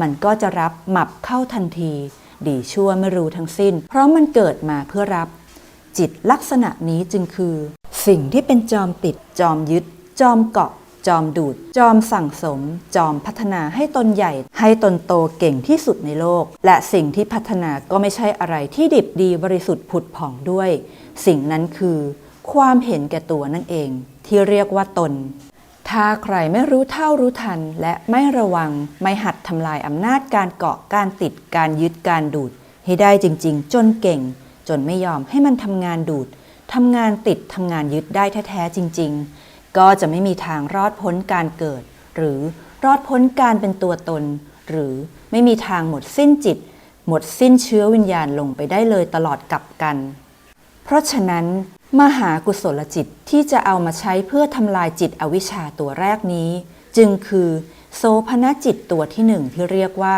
มันก็จะรับหมับเข้าทันที ดีชั่วไม่รู้ทั้งสิ้น เพราะมันเกิดมาเพื่อรับ จิตลักษณะนี้จึงคือ สิ่งที่เป็นจอมติด จอมยึด จอมเกาะ จอมดูด จอมสั่งสม จอมพัฒนาให้ตนใหญ่ ให้ตนโตเก่งที่สุดในโลก และสิ่งที่พัฒนาก็ไม่ใช่อะไรที่ดิบดีบริสุทธิ์ผุดผ่องด้วย สิ่งนั้นคือ ความเห็นแก่ตัวนั่นเอง ที่เรียกว่าตน ถ้าใครไม่รู้เท่ารู้ทัน และไม่ระวังไม่หัดทำลายอำนาจการเกาะการติดการยึดการดูด ให้ได้จริง ๆ จนเก่ง จนไม่ยอมให้มันทำงานดูดทำงานติดทำงานยึดได้แท้ๆจริง ๆ ก็จะไม่มีทางรอดพ้นการเกิด หรือรอดพ้นการเป็นตัวตน หรือไม่มีทางหมดสิ้นจิต หมดสิ้นเชื้อวิญญาณลงไปได้เลยตลอดกับกัน เพราะฉะนั้น มหากุศลจิตที่จะเอามาใช้เพื่อทำลายจิตอวิชชาตัวแรกนี้ จึงคือ โสภณจิตตัวที่หนึ่งที่เรียกว่า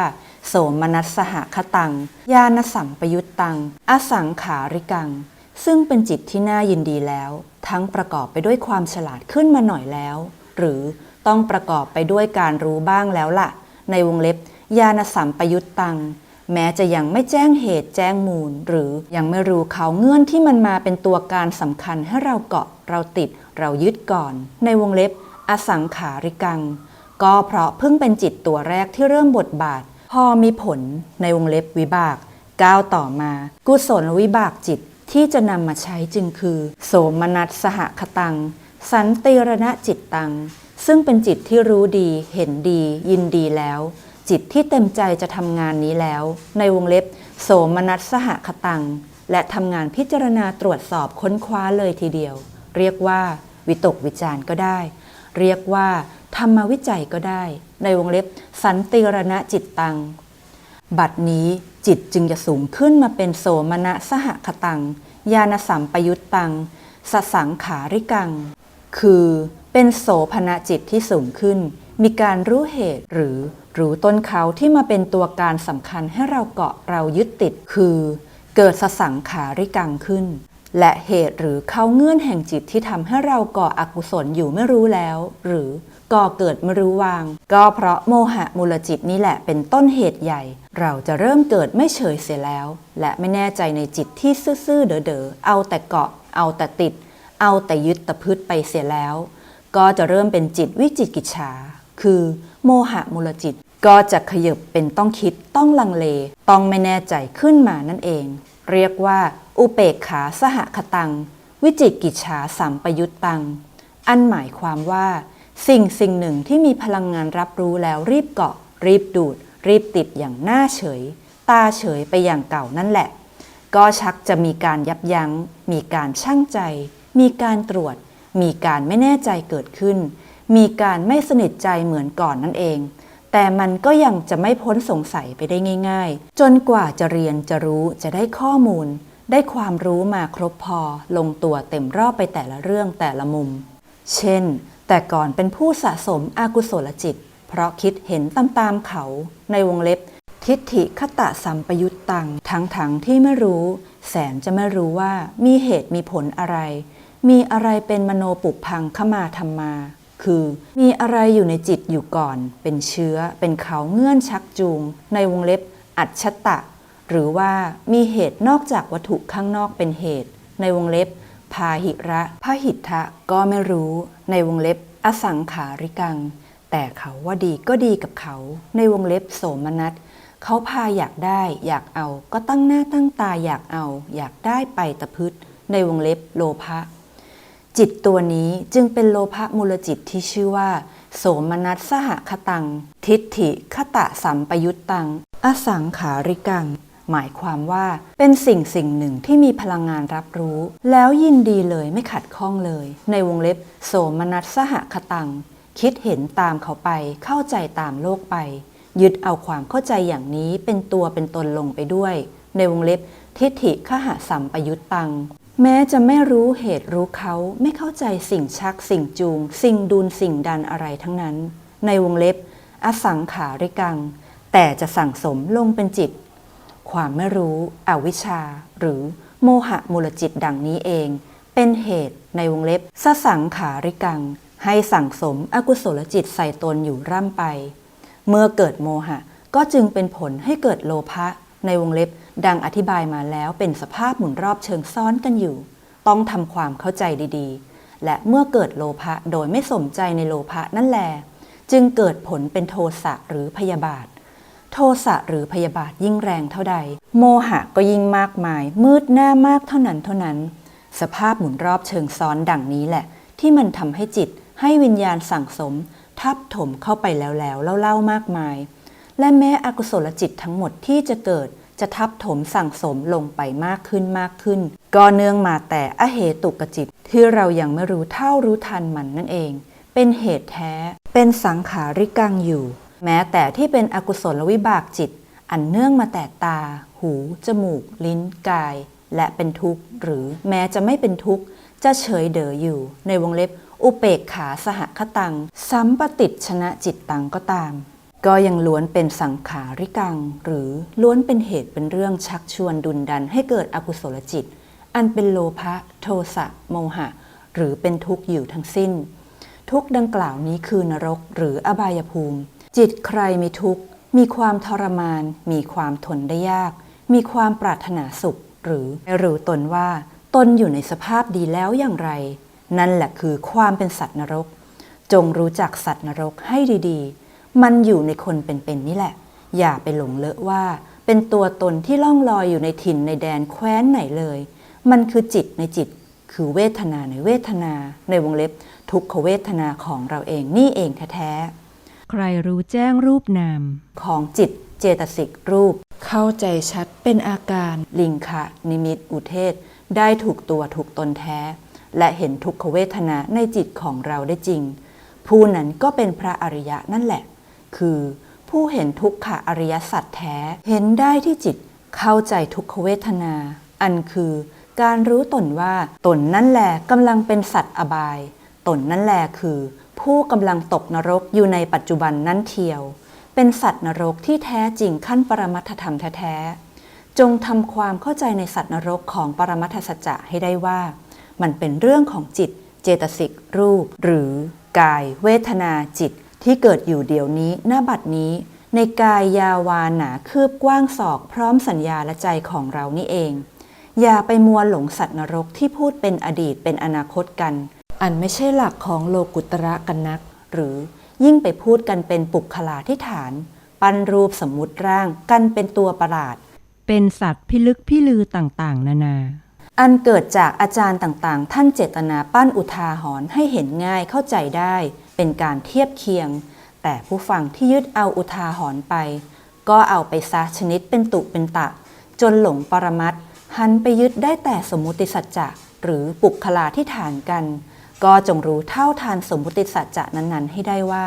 โสมนัสสหคตัง ญาณสัมปยุตตัง อสังขาริกัง ซึ่งเป็นจิตที่น่ายินดีแล้ว ทั้งประกอบไปด้วยความฉลาดขึ้นมาหน่อยแล้ว หรือต้องประกอบไปด้วยการรู้บ้างแล้วล่ะ ในวงเล็บ ญาณสัมปยุตตัง แม้จะยังไม่แจ้งเหตุแจ้งมูล หรือยังไม่รู้เขาเงื่อนที่มันมาเป็นตัวการสำคัญให้เราเกาะเราติดเรายึดก่อน ในวงเล็บ อสังขาริกัง ก็เพราะเพิ่งเป็นจิตตัวแรกที่เริ่มบทบาท พอมีผลในวงเล็บวิบากก้าวต่อมา กุศลวิบากจิตที่จะนำมาใช้จึงคือ โสมนัสสหคตัง สันติรณะจิตตัง ซึ่งเป็นจิตที่รู้ดีเห็นดี ยินดีแล้ว จิตที่เต็มใจจะทำงานนี้แล้ว ในวงเล็บ โสมนัสสหคตัง และทำงานพิจารณาตรวจสอบค้นคว้าเลยทีเดียว เรียกว่า วิตกวิจารณ์ก็ได้ เรียกว่าธรรมวิจัยก็ได้ ในวงเล็บ สันติรณะจิตตัง บัดนี้จิตจึงจะสูงขึ้นมาเป็นโสมณสหคตังญาณสัมปยุตตังสสังขาริกัง คือเป็นโสภณจิตที่สูงขึ้น มีการรู้เหตุ หรือรู้ต้นเขาที่มาเป็นตัวการสำคัญให้เราเกาะเรายึดติด คือ เกิดสสังขาริกังขึ้น และเหตุหรือเขาเงื่อนแห่งจิตที่ทำให้เราก่ออกุศลอยู่ไม่รู้แล้ว หรือก่อเกิดไม่รู้วาง ก็เพราะโมหะมูลจิตนี่แหละเป็นต้นเหตุใหญ่ เราจะเริ่มเกิดไม่เฉยเสียแล้ว และไม่แน่ใจในจิตที่ซื่อๆเด๋อๆเอาแต่เกาะ เอาแต่ติด เอาแต่ยึดตะพืชไปเสียแล้ว ก็จะเริ่มเป็นจิตวิจิกิจฉา คือ โมหะมูลจิต ก็จะขยบเป็นต้องคิดต้องลังเล ต้องไม่แน่ใจขึ้นมานั่นเอง เรียกว่า อุเปกขาสหคตัง วิจิกิจฉาสัมปยุตตัง อันหมายความว่า สิ่งสิ่งหนึ่งที่มีพลังงานรับรู้แล้วรีบเกาะ รีบดูด รีบติดอย่างหน้าเฉย ตาเฉยไปอย่างเก่านั่นแหละ ก็ชักจะมีการยับยัง้ง มีการชั่งใจ มีการตรวจมีการไม่แน่ใจเกิดขึ้น มีการไม่สนิทใจเหมือนก่อนนั่นเอง แต่มันก็ยังจะไม่พ้นสงสัยไปได้ง่าย ๆ จนกว่าจะเรียนจะรู้จะได้ข้อมูล ได้ความรู้มาครบพอ ลงตัวเต็มรอบไปแต่ละเรื่องแต่ละมุม เช่น แต่ก่อนเป็นผู้สะสมอากุศลจิต เพราะคิดเห็นตามๆเขาในวงเล็บทิฏฐิคตะสัมปยุตตังทั้งๆทที่ไม่รู้ แสนจะไม่รู้ว่ามีเหตุมีผลอะไร มีอะไรเป็นมโนปุพังขมาธรรมา คือมีอะไรอยู่ในจิตอยู่ก่อน เป็นเชื้อ เป็นเขาเงื่อนชักจูง ในวงเล็บอัจฉตะ หรือว่ามีเหตุนอกจากวัตถุข้างนอกเป็นเหตุ ในวงเล็บ พาหิระพหิทธะก็ไม่รู้ ในวงเล็บ อสังขาริกัง แต่เขาว่าดีก็ดีกับเขา ในวงเล็บโสมนัสเขาพาอยากได้ อยากเอา ก็ตั้งหน้าตั้งตาอยากเอา อยากได้ไปตะพืชในวงเล็บโลภะ จิตตัวนี้จึงเป็นโลภะมูลจิตที่ชื่อว่า โสมนัสสหคตัง ทิฏฐิคตะสัมปยุตตัง อสังขาริกัง หมายความว่าเป็นสิ่งสิ่งหนึ่งที่มีพลังงานรับรู้ แล้วยินดีเลยไม่ขัดข้องเลย ในวงเล็บ โสมนัสสหคตัง คิดเห็นตามเขาไป เข้าใจตามโลกไป ยึดเอาความเข้าใจอย่างนี้เป็นตัวเป็นตนลงไปด้วย ในวงเล็บ ทิฏฐิขหาสัมปยุตตัง แม้จะไม่รู้เหตุรู้เขาไม่เข้าใจสิ่งชักสิ่งจูง สิ่งดูนสิ่งดันอะไรทั้งนั้น ในวงเล็บ อสังขาริกัง แต่จะสั่งสมลงเป็นจิต ความไม่รู้อวิชชา หรือโมหะมูลจิตดังนี้เอง เป็นเหตุในวงเล็บสสังขาริกัง ให้สั่งสมอกุศลจิตใส่ตนอยู่ร่ำไป เมื่อเกิดโมหะก็จึงเป็นผลให้เกิดโลภะในวงเล็บ ดังอธิบายมาแล้วเป็นสภาพหมุนรอบเชิงซ้อนกันอยู่ ต้องทำความเข้าใจดีๆ และเมื่อเกิดโลภะโดยไม่สมใจในโลภะนั่นแหละจึงเกิดผลเป็นโทสะหรือพยาบาท โทสะหรือพยาบาทยิ่งแรงเท่าใด โมหะก็ยิ่งมากมาย มืดหน้ามากเท่านั้นเท่านั้น สภาพหมุนรอบเชิงซ้อนดังนี้แหละ ที่มันทำให้จิตให้วิญญาณสั่งสม ทับถมเข้าไปแล้วแล้วเล่าๆมากมาย และแม้อกุศลจิตทั้งหมดที่จะเกิด จะทับถมสั่งสมลงไปมากขึ้นมากขึ้น ก็เนื่องมาแต่อเหตุกจิต ที่เรายังไม่รู้เท่ารู้ทันมันนั่นเอง เป็นเหตุแท้ เป็นสังขาริกังอยู่ แม้แต่ที่เป็นอกุศลวิบากจิต อันเนื่องมาแต่ตา หู จมูก ลิ้น กาย และเป็นทุกข์ หรือแม้จะไม่เป็นทุกข์ จะเฉยเดออยู่ ในวงเล็บ อุเปกขาสหคตัง สัมปติชนะจิตตังก็ตาม ก็ยังล้วนเป็นสังขาริกัง หรือล้วนเป็นเหตุเป็นเรื่องชักชวนดุลดันให้เกิดอกุศลจิต อันเป็นโลภะโทสะโมหะ หรือเป็นทุกข์อยู่ทั้งสิ้น ทุกดังกล่าวนี้คือนรกหรืออบายภูมิ จิตใครมีทุกข์ มีความทรมาน มีความทนได้ยาก มีความปรารถนาสุข หรือไม่รู้ตนว่า ตนอยู่ในสภาพดีแล้วอย่างไร นั่นแหละคือความเป็นสัตว์นรก จงรู้จักสัตว์นรกให้ดีๆ มันอยู่ในคนเป็นๆนี่แหละ อย่าไปหลงเลอะว่า เป็นตัวตนที่ล่องลอยอยู่ในถิ่นในแดนแคว้นไหนเลย มันคือจิตในจิต คือเวทนาในเวทนา ในวงเล็บ ทุกขเวทนาของเราเองนี่เองแท้ๆ ใครรู้แจ้งรูปนาม ของจิตเจตสิกรูป เข้าใจชัดเป็นอาการลิงคะนิมิตอุเทศ ได้ถูกตัวถูกตนแท้ และเห็นทุกขเวทนาในจิตของเราได้จริง ผู้นั้นก็เป็นพระอริยะนั่นแหละ คือ ผู้เห็นทุกขอริยสัจแท้ เห็นได้ที่จิตเข้าใจทุกขเวทนา อันคือ การรู้ตนว่าตนนั่นแหละกำลังเป็นสัตว์อบาย ตนนั่นแหละคือ ผู้กำลังตกนรกอยู่ในปัจจุบันนั่นเทียว เป็นสัตว์นรกที่แท้จริงขั้นปรมัตถธรรมแท้จงทำความเข้าใจในสัตว์นรกของปรมัตถสัจจะให้ได้ว่า มันเป็นเรื่องของจิต เจตสิก รูป หรือกาย เวทนาจิต ที่เกิดอยู่เดี๋ยวนี้หน้าบัดนี้ ในกายยาวาหนาคืบกว้างศอกพร้อมสัญญาและใจของเรานี่เอง อย่าไปมัวหลงสัตว์นรกที่พูดเป็นอดีตเป็นอนาคตกัน อันไม่ใช่หลักของโลกุตระกันนัก หรือยิ่งไปพูดกันเป็นปุกคลาที่ฐาน ปั้นรูปสมมุติร่างกันเป็นตัวประหลาด เป็นสัตว์พิลึกพิลือต่างๆ นานาอันเกิดจากอาจารย์ต่างๆ ท่านเจตนาปั้นอุทาหรณ์ให้เห็นง่ายเข้าใจได้ เป็นการเทียบเคียง แต่ผู้ฟังที่ยึดเอาอุทาหรณ์ไป ก็เอาไปซะชนิดเป็นตุเป็นตะ จนหลงปรมัตถ์หันไปยึดได้แต่สมมุติสัจจะหรือปุกคลาที่ฐานกัน ก็จงรู้เท่าทานสมมุติสัจจะนั้นๆ ให้ได้ว่า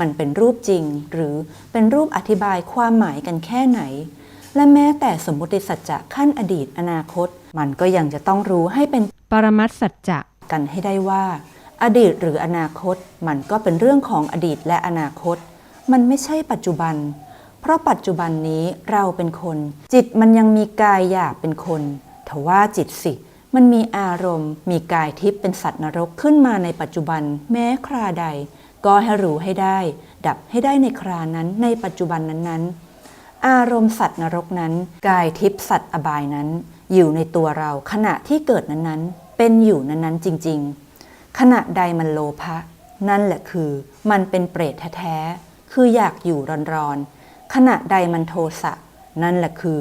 มันเป็นรูปจริง หรือเป็นรูปอธิบายความหมายกันแค่ไหน และแม้แต่สมมุติสัจจะขั้นอดีตอนาคต มันก็ยังจะต้องรู้ให้เป็นปรมัตถสัจจะกันให้ได้ว่า อดีตหรืออนาคตมันก็เป็นเรื่องของอดีตและอนาคต มันไม่ใช่ปัจจุบัน เพราะปัจจุบันนี้เราเป็นคน จิตมันยังมีกายหยาบเป็นคนทว่าจิตสิ มันมีอารมณ์ มีกายทิพย์เป็นสัตว์นรกขึ้นมาในปัจจุบัน แม้คราใด ก็ให้รู้ให้ได้ ดับให้ได้ในครานั้นในปัจจุบันนั้นๆ อารมณ์สัตว์นรกนั้น กายทิพย์สัตว์อบายนั้น อยู่ในตัวเราขณะที่เกิดนั้นๆ เป็นอยู่นั้นๆจริง ๆ ขณะใดมันโลภะนั่นแหละคือ มันเป็นเปรตแท้ๆคืออยากอยู่ร้อนๆขณะใดมันโทสะนั่นแหละคือ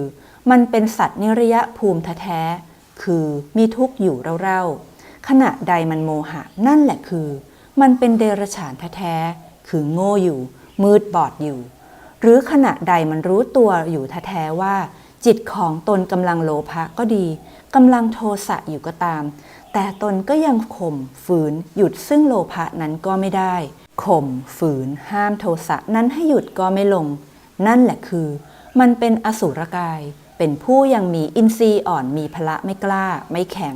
มันเป็นสัตว์นิรยภูมิแท้ๆคือมีทุกข์อยู่เร่าๆขณะใดมันโมหะ นั่นแหละคือ มันเป็นเดรัจฉานแท้ๆคือโง่อยู่ มืดบอดอยู่ หรือขณะใดมันรู้ตัวอยู่แท้ๆว่าจิตของตนกำลังโลภะก็ดีกำลังโทสะอยู่ก็ตาม แต่ตนก็ยังข่มฝืนหยุดซึ่งโลภะนั้นก็ไม่ได้ ข่มฝืนห้ามโทสะนั้นให้หยุดก็ไม่ลง นั่นแหละคือ มันเป็นอสุรกาย เป็นผู้ยังมีอินทรีย์อ่อนมีพละไม่กล้า ไม่แข็ง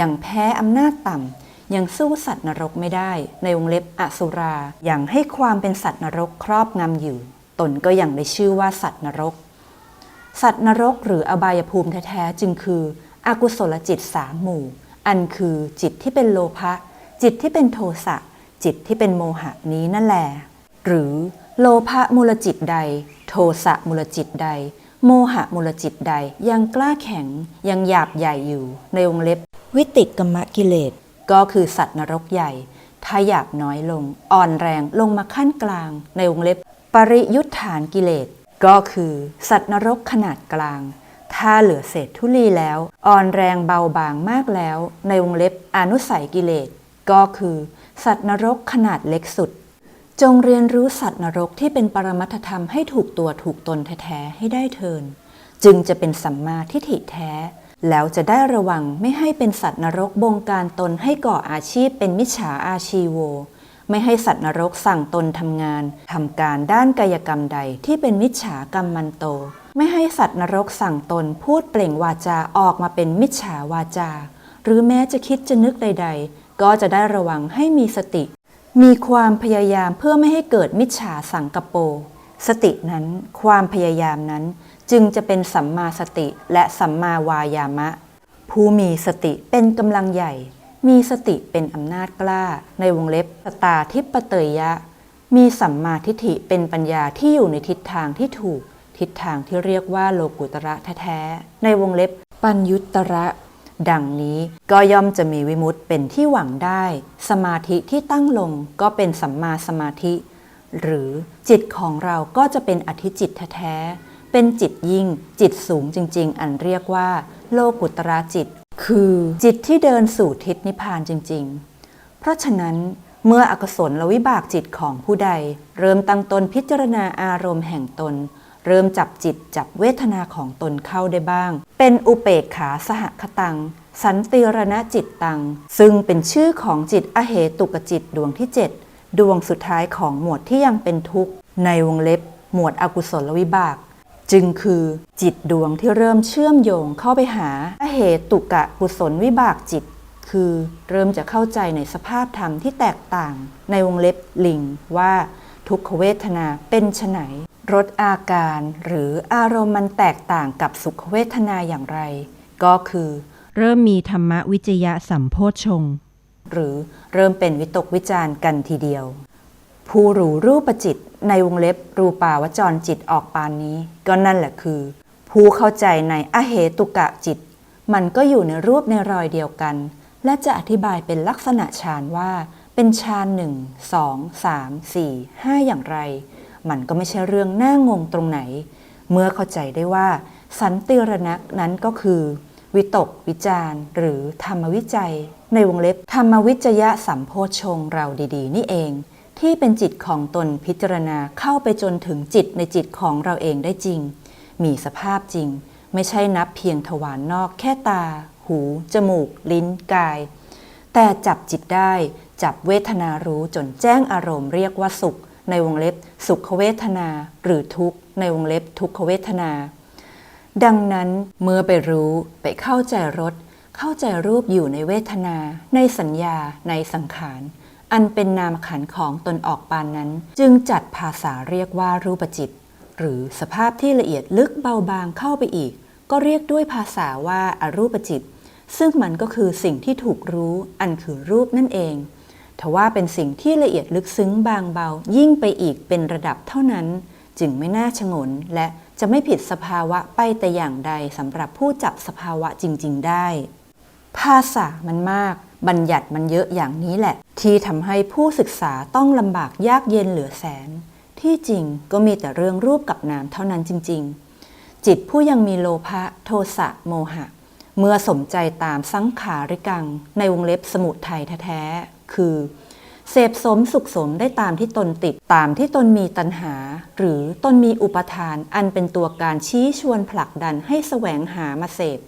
ยังแพ้อำนาจต่ำยังสู้สัตว์นรกไม่ได้ ในวงเล็บอสุรายังให้ความเป็นสัตว์นรกครอบงำอยู่ ตนก็ยังได้ชื่อว่าสัตว์นรก สัตว์นรกหรืออบายภูมิแท้ๆจึงคือ อกุศลจิตสามหมู่ อันคือจิตที่เป็นโลภะจิตที่เป็นโทสะจิตที่เป็นโมหะนี้นั่นแหละหรือโลภะมูลจิตใด โทสะมูลจิตใด โมหะมูลจิตใดยังกล้าแข็งยังหยาบใหญ่อยู่ในวงเล็บ วิติกรรมกิเลส ก็คือสัตว์นรกใหญ่ ถ้าหยาบน้อยลง อ่อนแรงลงมาขั้นกลาง ในวงเล็บ ปริยุทธานกิเลส ก็คือ สัตว์นรกขนาดกลาง ถ้าเหลือเศษทุลีแล้ว อ่อนแรงเบาบางมากแล้ว ในวงเล็บอนุสัยกิเลส ก็คือ สัตว์นรกขนาดเล็กสุด จงเรียนรู้สัตว์นรกที่เป็นปรมัตธรรมให้ถูกตัวถูกตนแท้ๆให้ได้เทิน จึงจะเป็นสัมมาทิฏฐิแท้ แล้วจะได้ระวังไม่ให้เป็นสัตว์นรกบงการตนให้ก่ออาชีพเป็นมิจฉาอาชีโว ไม่ให้สัตว์นรกสั่งตนทำงานทำการด้านกายกรรมใดที่เป็นมิจฉากรรมมันโต ไม่ให้สัตว์นรกสั่งตนพูดเปล่งวาจาออกมาเป็นมิจฉาวาจา หรือแม้จะคิดจะนึกใด ๆ ก็จะได้ระวังให้มีสติ มีความพยายามเพื่อไม่ให้เกิดมิจฉาสังกโป สตินั้น ความพยายามนั้น จึงจะเป็นสัมมาสติและสัมมาวายามะ ผู้มีสติเป็นกำลังใหญ่ มีสติเป็นอำนาจกล้า ในวงเล็บสตาทิปเตยยะ มีสัมมาทิฏฐิเป็นปัญญาที่อยู่ในทิศทางที่ถูก ทิศทางที่เรียกว่าโลกุตระแท้ๆ ในวงเล็บปัญยุตระดังนี้ก็ย่อมจะมีวิมุตเป็นที่หวังได้ สมาธิที่ตั้งลงก็เป็นสัมมาสมาธิ หรือจิตของเราก็จะเป็นอธิจิตแท้ เป็นจิตยิ่ง จิตสูงจริง ๆ อันเรียกว่า โลกุตระจิต คือจิตที่เดินสู่ทิศนิพพานจริง ๆ เพราะฉะนั้นเมื่ออกุศลและวิบากจิตของผู้ใด เริ่มตั้งตนพิจารณาอารมณ์แห่งตน เริ่มจับจิตจับเวทนาของตนเข้าได้บ้าง เป็นอุเปกขาสหคตัง สันติรณจิตตัง ซึ่งเป็นชื่อของจิตอเหตุกจิตดวงที่ 7 ดวงสุดท้ายของหมวดที่ยังเป็นทุกข์ ในวงเล็บ หมวดอกุศลวิบาก จึงคือจิตดวงที่เริ่มเชื่อมโยงเข้าไปหาเหตุกะกุศลวิบากจิต คือเริ่มจะเข้าใจในสภาพธรรมที่แตกต่าง ในวงเล็บลิงว่าทุกขเวทนาเป็นไฉนรสอาการหรืออารมณ์มันแตกต่างกับสุขเวทนาอย่างไร ก็คือ เริ่มมีธรรมวิจยะสัมโพชง หรือเริ่มเป็นวิตกวิจารณ์กันทีเดียว ผู้รู้รูปจิตในวงเล็บรูปาวจรจิตออกปานนี้ ก็นั่นแหละคือ ผู้เข้าใจในอเหตุกะจิต มันก็อยู่ในรูปในรอยเดียวกัน และจะอธิบายเป็นลักษณะฌานว่า เป็นฌานหนึ่งสองสามสี่ห้าอย่างไร มันก็ไม่ใช่เรื่องน่างงตรงไหน เมื่อเข้าใจได้ว่า สันติรณะนั้นก็คือ วิตกวิจารหรือธรรมวิจัย ในวงเล็บธรรมวิจยะสัมโพชงเราดี ๆ นี่เอง ที่เป็นจิตของตนพิจารณาเข้าไปจนถึงจิตในจิตของเราเองได้จริง มีสภาพจริง ไม่ใช่นับเพียงทวารนนอกแค่ตา หู จมูก ลิ้น กาย แต่จับจิตได้ จับเวทนารู้จนแจ้งอารมณ์เรียกว่าสุข ในวงเล็บสุขเวทนา หรือทุกข์ ในวงเล็บทุกขเวทนา ดังนั้นเมื่อไปรู้ไปเข้าใจรสเข้าใจรูปอยู่ในเวทนา ในสัญญา ในสังขาร อันเป็นนามขันของตนออกปานนั้น จึงจัดภาษาเรียกว่ารูปจิต หรือสภาพที่ละเอียดลึกเบาบางเข้าไปอีก ก็เรียกด้วยภาษาว่าอารูปจิต ซึ่งมันก็คือสิ่งที่ถูกรู้อันคือรูปนั่นเองทว่าเป็นสิ่งที่ละเอียดลึกซึ้งบางเบา ยิ่งไปอีกเป็นระดับเท่านั้น จึงไม่น่าชงน และจะไม่ผิดสภาวะไปแต่อย่างใดสำหรับผู้จับสภาวะจริง ๆ ได้ ภาษามันมาก บัญญัติมันเยอะอย่างนี้แหละ ที่ทำให้ผู้ศึกษาต้องลำบากยากเย็นเหลือแสน ที่จริงก็มีแต่เรื่องรูปกับนามเท่านั้นจริง ๆ จิตผู้ยังมีโลภะโทสะโมหะ เมื่อสมใจตามสังขาริกัง ในวงเล็บสมุทัยแท้ๆคือเสพสมสุขสมได้ตามที่ตนติดตามที่ตนมีตัณหา หรือตนมีอุปทานอันเป็นตัวการชี้ชวนผลักดันให้แสวงหามาเสพ